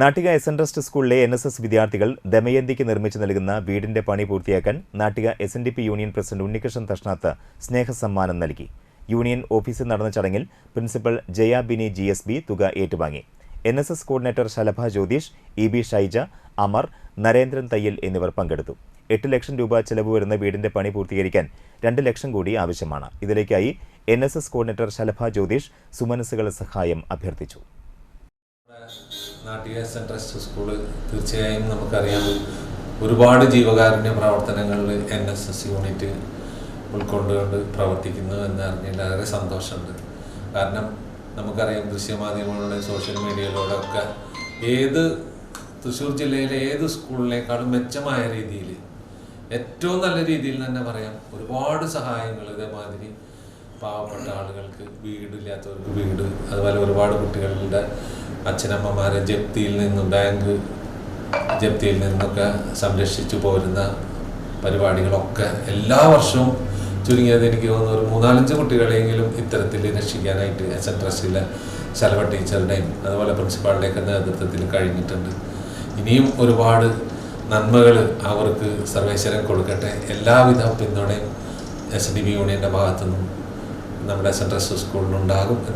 Nattika S N trust സ്കൂളിലെ N S S വിദ്യാർത്ഥികൾ ദമയന്തിക്ക് നിർമ്മിച്ചു നൽകുന്ന വീടിന്റെ പണി പൂർത്തിയാക്കാൻ Nattika S N D P union president Unnikrishnan Thashnath സ്നേഹസമ്മാനം നൽകി. യൂണിയൻ ഓഫീസിൽ നടന്ന ചടങ്ങിൽ principal Jaya Bini G S B തുക ഏറ്റുവാങ്ങി. N S S coordinator Shalabha Jyothish E B Shaija Amar Narendran Thayyal എന്നിവർ പങ്കെടുത്തു. എട്ട് ലക്ഷം രൂപ ചെലവ് വരുന്ന വീടിന്റെ പണി പൂർത്തീകരിക്കാൻ രണ്ട് ലക്ഷം കൂടി ആവശ്യമാണ്. ഇതിലേക്കായി N S S coordinator Shalabha Jyothish സുമനസ്സുകളുടെ സഹായം അഭ്യർത്ഥിച്ചു. നാട്ടിക സെൻട്രൽ ട്രസ്റ്റ് സ്കൂൾ തീർച്ചയായും നമുക്കറിയാം ഒരുപാട് ജീവകാരുണ്യ പ്രവർത്തനങ്ങളിൽ എൻ എസ് എസ് യൂണിറ്റ് ഉൾക്കൊണ്ടുകൊണ്ട് പ്രവർത്തിക്കുന്നു എന്ന് അറിഞ്ഞതിൽ വളരെ സന്തോഷമുണ്ട്. കാരണം നമുക്കറിയാം ദൃശ്യമാധ്യമങ്ങളിലൂടെ സോഷ്യൽ മീഡിയയിലൂടെ ഒക്കെ ഏത് തൃശ്ശൂർ ജില്ലയിലെ ഏത് സ്കൂളിനേക്കാളും മെച്ചമായ രീതിയിൽ ഏറ്റവും നല്ല രീതിയിൽ തന്നെ പറയാം ഒരുപാട് സഹായങ്ങൾ ഇതേമാതിരി പാവപ്പെട്ട ആളുകൾക്ക് വീടില്ലാത്തവർക്ക് വീട് അതുപോലെ ഒരുപാട് കുട്ടികളുടെ അച്ഛനമ്മമാരെ ജപ്തിയിൽ നിന്നും ബാങ്ക് ജപ്തിയിൽ നിന്നൊക്കെ സംരക്ഷിച്ചു പോരുന്ന പരിപാടികളൊക്കെ എല്ലാ വർഷവും ചുരുങ്ങിയത് എനിക്ക് തോന്നുന്നു ഒരു മൂന്നാലഞ്ച് കുട്ടികളെങ്കിലും ഇത്തരത്തിൽ രക്ഷിക്കാനായിട്ട് എസ് എൻ ട്രസ്റ്റിലെ ശലഭ ടീച്ചറുടെയും അതുപോലെ പ്രിൻസിപ്പാളിന്റെയൊക്കെ നേതൃത്വത്തിൽ കഴിഞ്ഞിട്ടുണ്ട്. ഇനിയും ഒരുപാട് നന്മകൾ അവർക്ക് സർവേശ്വരൻ കൊടുക്കട്ടെ. എല്ലാവിധ പിന്തുണയും എസ് ഡി ബി യൂണിയന്റെ ഭാഗത്തുനിന്നും നമ്മുടെ സെൻട്രൽ സ്കൂളിലുണ്ടാകും.